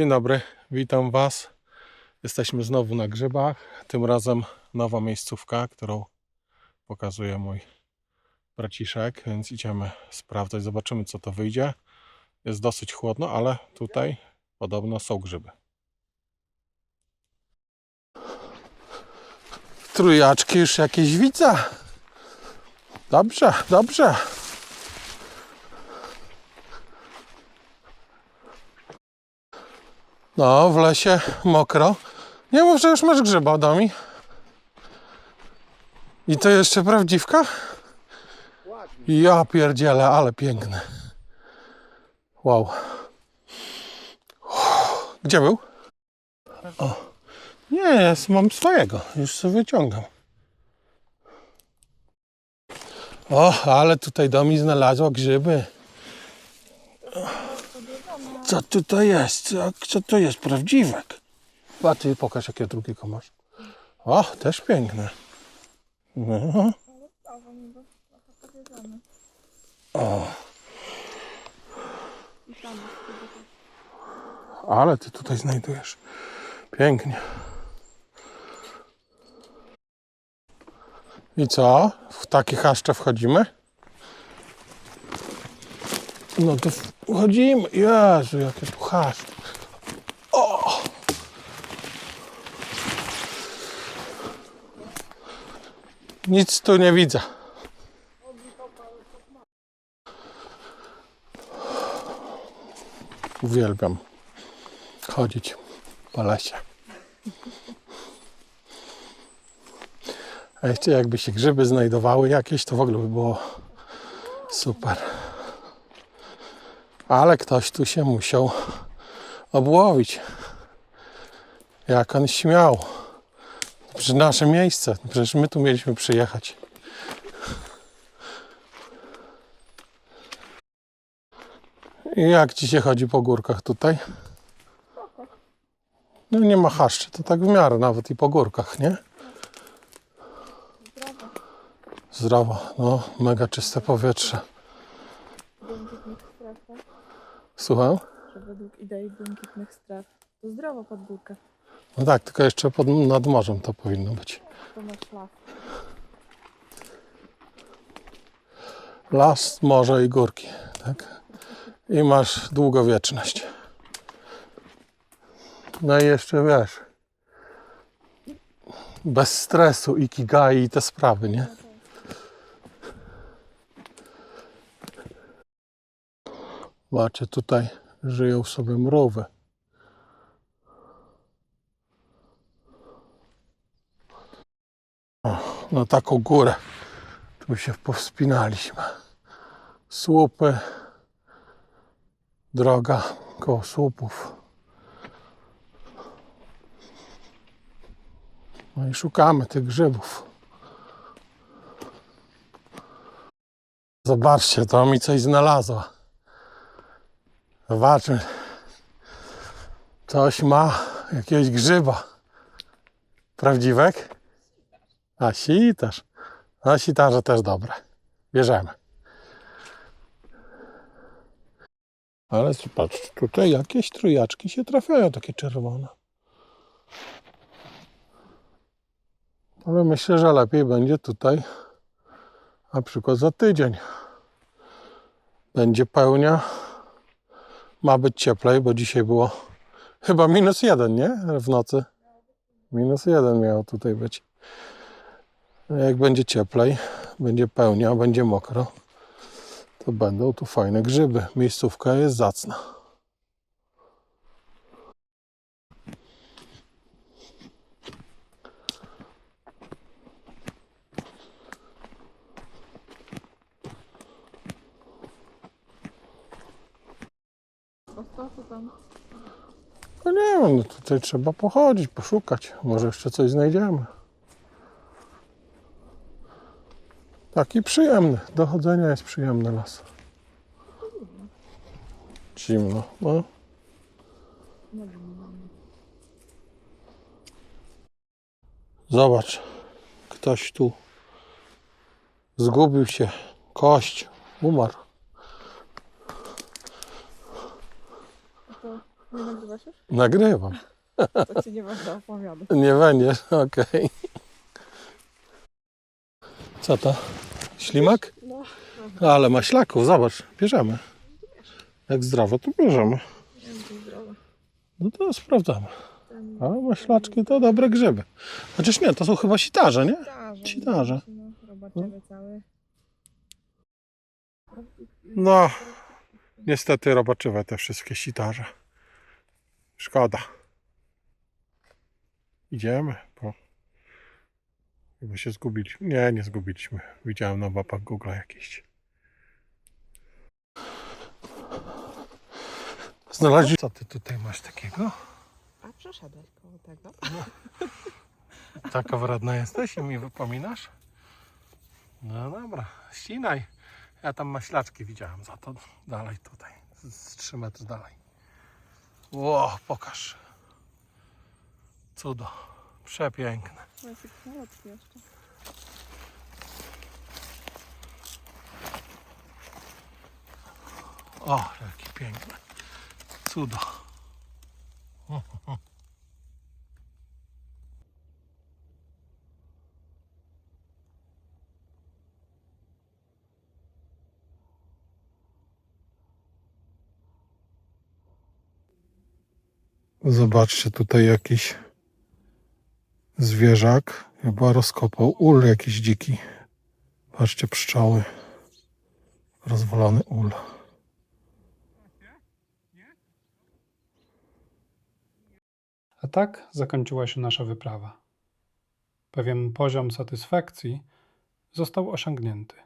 Dzień dobry, witam Was. Jesteśmy znowu na grzybach. Tym razem nowa miejscówka, którą pokazuje mój braciszek, więc idziemy sprawdzać, zobaczymy co to wyjdzie. Jest dosyć chłodno, ale tutaj podobno są grzyby. Trójaczki już jakieś widzę. Dobrze, dobrze. No, w lesie mokro. Nie mów, że już masz grzyba, Domi. I to jeszcze prawdziwka? Ja pierdzielę, ale piękny. Wow. Gdzie był? O. Nie, jest, mam swojego. Już sobie wyciągam. O, ale tutaj Domi znalazła grzyby. Co tutaj jest? Co, to jest? Prawdziwek. A ty pokaż, jakie drugiego masz. O, też piękne. No. O. Ale ty tutaj znajdujesz. Pięknie. I co? W takie chaszcze wchodzimy? No to wchodzimy. Jezu, jakie tu chaszcze. O! Nic tu nie widzę. Uwielbiam chodzić po lesie. A jeszcze jakby się grzyby znajdowały jakieś, to w ogóle by było super. Ale ktoś tu się musiał obłowić. Jak on śmiał. Przecież nasze miejsce. Przecież my tu mieliśmy przyjechać. I jak ci się chodzi po górkach tutaj? No nie ma chaszczy, to tak w miarę nawet i po górkach, nie? Zdrowo. No, mega czyste powietrze. Słucham? że według idei błękitnych stref to zdrowo pod górkę. No tak, tylko jeszcze pod, nad morzem to powinno być. To masz las. Las, morze i górki, tak? I masz długowieczność. No i jeszcze wiesz, bez stresu, ikigai i te sprawy, nie? Zobaczcie, tutaj żyją sobie mrówy. O, na taką górę tu się powspinaliśmy. Słupy, droga koło słupów. No i szukamy tych grzybów. Zobaczcie, to mi coś znalazła. Zobaczmy. Coś ma, jakiegoś grzyba. Prawdziwek? A sitarz. A sitarze też dobre. Bierzemy. Ale patrz, tutaj jakieś trójaczki się trafiają, takie czerwone. Ale myślę, że lepiej będzie tutaj na przykład za tydzień. Będzie pełnia. Ma być cieplej, bo dzisiaj było chyba minus jeden, nie? W nocy. Minus jeden miało tutaj być. Jak będzie cieplej, będzie pełnia, będzie mokro, to będą tu fajne grzyby. Miejscówka jest zacna. Stosu tam No nie wiem, no tutaj trzeba pochodzić, poszukać. Może jeszcze coś znajdziemy. Taki przyjemny. Do chodzenia jest przyjemny las. Zimno. No. Zobacz, ktoś tu zgubił się. Kość, umarł. Nie będzie Nagrywasz już? Nagrywam. To ci nie będę opowiadać. Nie będziesz, okej. Co to? Ślimak? No, Ale maślaków, zobacz, bierzemy. Jak zdrowo, to bierzemy. nie zdrowe. No to sprawdzamy. A maślaczki to dobre grzyby. Chociaż nie, to są chyba sitarze, nie? Sitarze. Sitarze. No, robaczywy cały. No, niestety robaczywe te wszystkie sitarze. Szkoda. Idziemy, bo chyba się zgubiliśmy. Nie, nie zgubiliśmy. Widziałem na mapach Google jakieś. Znaleźli... Co ty tutaj masz takiego? A przeszedłeś koło tego? Taka wredna jesteś i mi wypominasz? No dobra, ścinaj. Ja tam maślaczki widziałem za to dalej tutaj, z, z 3 metry dalej. Ło, pokaż. Cudo. Przepiękne. Maciek malutki jeszcze. O, jakie piękne. Cudo. Zobaczcie, tutaj jakiś zwierzak chyba rozkopał ul jakiś dziki. Patrzcie, pszczoły. Rozwalony ul. A tak zakończyła się nasza wyprawa. Pewien poziom satysfakcji został osiągnięty.